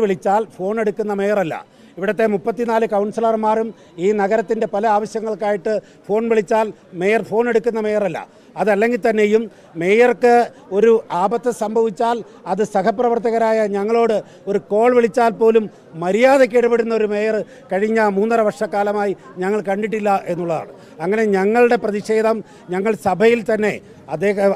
വിളിച്ചാൽ ഫോൺ എടുക്കുന്ന മേയറല്ല. ഇവിടുത്തെ മുപ്പത്തിനാല് കൗൺസിലർമാരും ഈ നഗരത്തിന്റെ പല ആവശ്യങ്ങൾക്കായിട്ട് ഫോൺ വിളിച്ചാൽ മേയർ ഫോൺ എടുക്കുന്ന മേയറല്ല. അതല്ലെങ്കിൽ തന്നെയും മേയർക്ക് ഒരു ആപത്ത് സംഭവിച്ചാൽ അത് സഹപ്രവർത്തകരായ ഞങ്ങളോട് ഒരു കോൾ വിളിച്ചാൽ പോലും മര്യാദയ്ക്ക് ഇടപെടുന്ന ഒരു മേയർ കഴിഞ്ഞ മൂന്നര വർഷക്കാലമായി ഞങ്ങൾ കണ്ടിട്ടില്ല എന്നുള്ളതാണ്. അങ്ങനെ ഞങ്ങളുടെ പ്രതിഷേധം ഞങ്ങൾ സഭയിൽ തന്നെ അദ്ദേഹം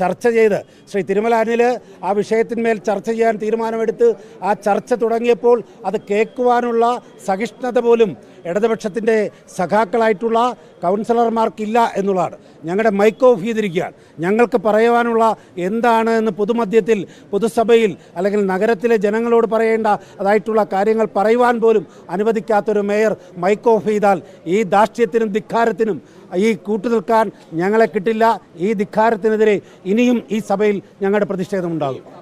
ചർച്ച ചെയ്ത് ശ്രീ തിരുമലാനിൽ ആ വിഷയത്തിന്മേൽ ചർച്ച ചെയ്യാൻ തീരുമാനമെടുത്ത് ആ ചർച്ച തുടങ്ങിയപ്പോൾ അത് കേൾക്കുവാനുള്ള സഹിഷ്ണുത പോലും ഇടതുപക്ഷത്തിന്റെ സഖാക്കളായിട്ടുള്ള കൗൺസിലർമാർക്കില്ല എന്നുള്ളതാണ്. ഞങ്ങളുടെ മൈക്ക് ഓഫ് ചെയ്തിരിക്കുകയാണ്. ഞങ്ങൾക്ക് പറയുവാനുള്ള എന്താണ് എന്ന് പൊതുമധ്യത്തിൽ പൊതുസഭയിൽ അല്ലെങ്കിൽ നഗരത്തിലെ ജനങ്ങളോട് പറയേണ്ട അതായിട്ടുള്ള കാര്യങ്ങൾ പറയുവാൻ പോലും അനുവദിക്കാത്തൊരു മേയർ മൈക്ക് ഓഫ് ചെയ്താൽ ഈ ദാഷ്ട്യത്തിനും ധിക്കാരത്തിനും ഈ കൂട്ടുനിൽക്കാൻ ഞങ്ങളെ കിട്ടില്ല. ഈ ധിക്കാരത്തിനെതിരെ ഇനിയും ഈ സഭയിൽ ഞങ്ങളുടെ പ്രതിഷേധമുണ്ടാകും.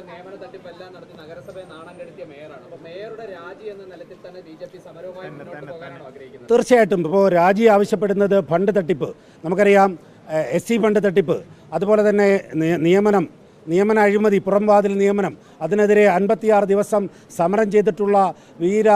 അതുപോലെ നിയമന തട്ടിപ്പെല്ലാം നടത്തി നഗരസഭയെ നാണം കെടുത്തിയ മേയറാണ്. അപ്പൊ മേയറുടെ രാജി എന്ന നിലത്തിൽ തന്നെ ബി ജെ പി സമരവുമായി മുന്നോട്ട് പോകാനാണ് ആഗ്രഹിക്കുന്നത്? തീർച്ചയായിട്ടും. ഇപ്പോൾ രാജി ആവശ്യപ്പെടുന്നത് ഫണ്ട് തട്ടിപ്പ്. നമുക്കറിയാം എസ് സി ഫണ്ട് തട്ടിപ്പ്. അതുപോലെ തന്നെ നിയമനം നിയമന അഴിമതി പുറംവാതിൽ നിയമനം അതിനെതിരെ അൻപത്തിയാറ് ദിവസം സമരം ചെയ്തിട്ടുള്ള വീര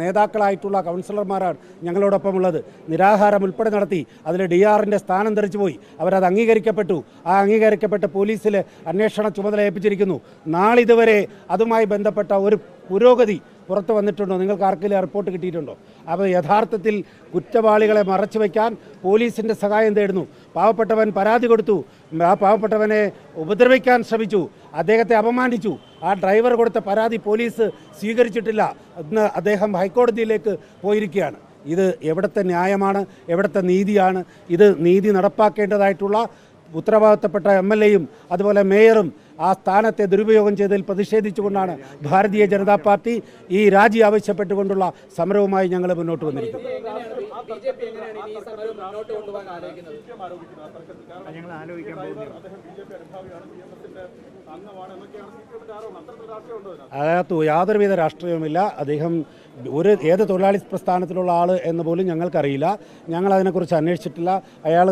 നേതാക്കളായിട്ടുള്ള കൗൺസിലർമാരാണ് ഞങ്ങളോടൊപ്പം ഉള്ളത് നിരാഹാരം ഉൾപ്പെടെ നടത്തി. അതിൽ ഡി ആറിന്റെ സ്ഥാനം തെറിച്ചു പോയി. അവരത് അംഗീകരിക്കപ്പെട്ടു. ആ അംഗീകരിക്കപ്പെട്ട പോലീസിൽ അന്വേഷണ ചുമതല ഏൽപ്പിച്ചിരിക്കുന്നു. നാളിതുവരെ അതുമായി ബന്ധപ്പെട്ട ഒരു പുരോഗതി പുറത്തു വന്നിട്ടുണ്ടോ? നിങ്ങൾക്ക് ആർക്കെങ്കിലും റിപ്പോർട്ട് കിട്ടിയിട്ടുണ്ടോ? അപ്പോൾ യഥാർത്ഥത്തിൽ കുറ്റവാളികളെ മറച്ചു വയ്ക്കാൻ പോലീസിന്റെ സഹായം തേടുന്നു. പാവപ്പെട്ടവൻ പരാതി കൊടുത്തു. ആ പാവപ്പെട്ടവനെ ഉപദ്രവിക്കാൻ ശ്രമിച്ചു. അദ്ദേഹത്തെ അപമാനിച്ചു. ആ ഡ്രൈവർ കൊടുത്ത പരാതി പോലീസ് സ്വീകരിച്ചിട്ടില്ല. ഇന്ന് അദ്ദേഹം ഹൈക്കോടതിയിലേക്ക് പോയിരിക്കുകയാണ്. ഇത് എവിടുത്തെ ന്യായമാണ്? എവിടുത്തെ നീതിയാണ്? ഇത് നീതി നടപ്പാക്കേണ്ടതായിട്ടുള്ള ഉത്തരവാദിത്തപ്പെട്ട എം അതുപോലെ മേയറും ആ സ്ഥാനത്തെ ദുരുപയോഗം ചെയ്തതിൽ പ്രതിഷേധിച്ചുകൊണ്ടാണ് ഭാരതീയ ജനതാ പാർട്ടി ഈ രാജി ആവശ്യപ്പെട്ടുകൊണ്ടുള്ള സമരവുമായി ഞങ്ങൾ മുന്നോട്ട് വന്നിരിക്കുന്നത്. അതിനകത്ത് യാതൊരുവിധ രാഷ്ട്രീയവുമില്ല. അദ്ദേഹം ഒരു ഏത് തൊഴിലാളി പ്രസ്ഥാനത്തിലുള്ള ആൾ എന്ന് പോലും ഞങ്ങൾക്കറിയില്ല. ഞങ്ങൾ അതിനെക്കുറിച്ച് അന്വേഷിച്ചിട്ടില്ല അയാൾ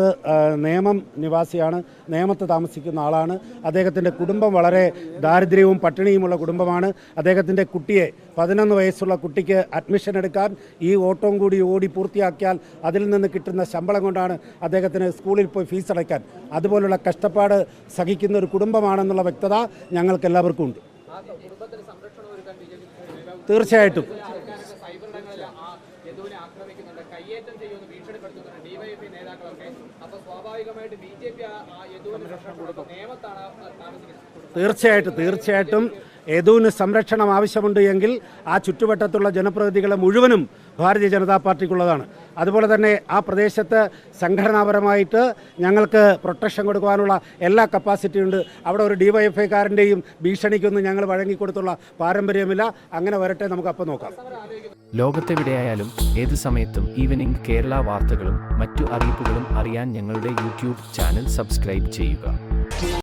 നിയമം നിവാസിയാണ്. നിയമത്ത് താമസിക്കുന്ന ആളാണ്. അദ്ദേഹത്തിന്റെ കുടുംബം വളരെ ദാരിദ്ര്യവും പട്ടിണിയുമുള്ള കുടുംബമാണ്. അദ്ദേഹത്തിന്റെ കുട്ടിയെ പതിനൊന്ന് വയസ്സുള്ള കുട്ടിക്ക് അഡ്മിഷൻ എടുക്കാൻ ഈ ഓട്ടവും കൂടി ഓടി പൂർത്തിയാക്കിയാൽ അതിൽ നിന്ന് കിട്ടുന്ന ശമ്പളം കൊണ്ടാണ് അദ്ദേഹത്തിന് സ്കൂളിൽ പോയി ഫീസ് അടയ്ക്കാൻ. അതുപോലുള്ള കഷ്ടപ്പാട് സഹിക്കുന്ന ഒരു കുടുംബമാണെന്നുള്ള വ്യക്തത ഞങ്ങൾക്ക് എല്ലാവർക്കും ഉണ്ട് തീർച്ചയായിട്ടും സൈബർ ഇടങ്ങളെല്ലാം ആ യദുവിനെ ആക്രമിക്കുന്നുണ്ട് കയ്യേറ്റം ചെയ്യുമെന്ന് ഭീഷണിപ്പെടുത്തുന്നുണ്ട് ഡിവൈഎഫ്ഐ നേതാക്കളൊക്കെ അപ്പൊ സ്വാഭാവികമായിട്ട് ബി ജെ പി ആ യദുവിന് സംരക്ഷണം കൊടുക്കും നിയമത്താണ് ആ താമസിക്കുന്നത് തീർച്ചയായിട്ടും തീർച്ചയായിട്ടും യദുവിന് സംരക്ഷണം ആവശ്യമുണ്ട് എങ്കിൽ ആ ചുറ്റുവട്ടത്തുള്ള ജനപ്രതിനിധികളെ മുഴുവനും ഭാരതീയ ജനതാ പാർട്ടിക്കുള്ളതാണ്. അതുപോലെ തന്നെ ആ പ്രദേശത്ത് സംഘടനാപരമായിട്ട് ഞങ്ങൾക്ക് പ്രൊട്ടക്ഷൻ കൊടുക്കുവാനുള്ള എല്ലാ കപ്പാസിറ്റിയും ഉണ്ട്. അവിടെ ഒരു ഡിവൈഎഫ്ഐക്കാരന്റെയും ഭീഷണിക്കൊന്നും ഞങ്ങൾ വഴങ്ങിക്കൊടുത്തുള്ള പാരമ്പര്യമില്ല. അങ്ങനെ വരട്ടെ നമുക്ക് അപ്പം നോക്കാം ലോകത്തെവിടെയായാലും ഏത് സമയത്തും ഈവനിംഗ് കേരള വാർത്തകളും മറ്റു അറിയിപ്പുകളും അറിയാൻ ഞങ്ങളുടെ യൂട്യൂബ് ചാനൽ സബ്സ്ക്രൈബ് ചെയ്യുക.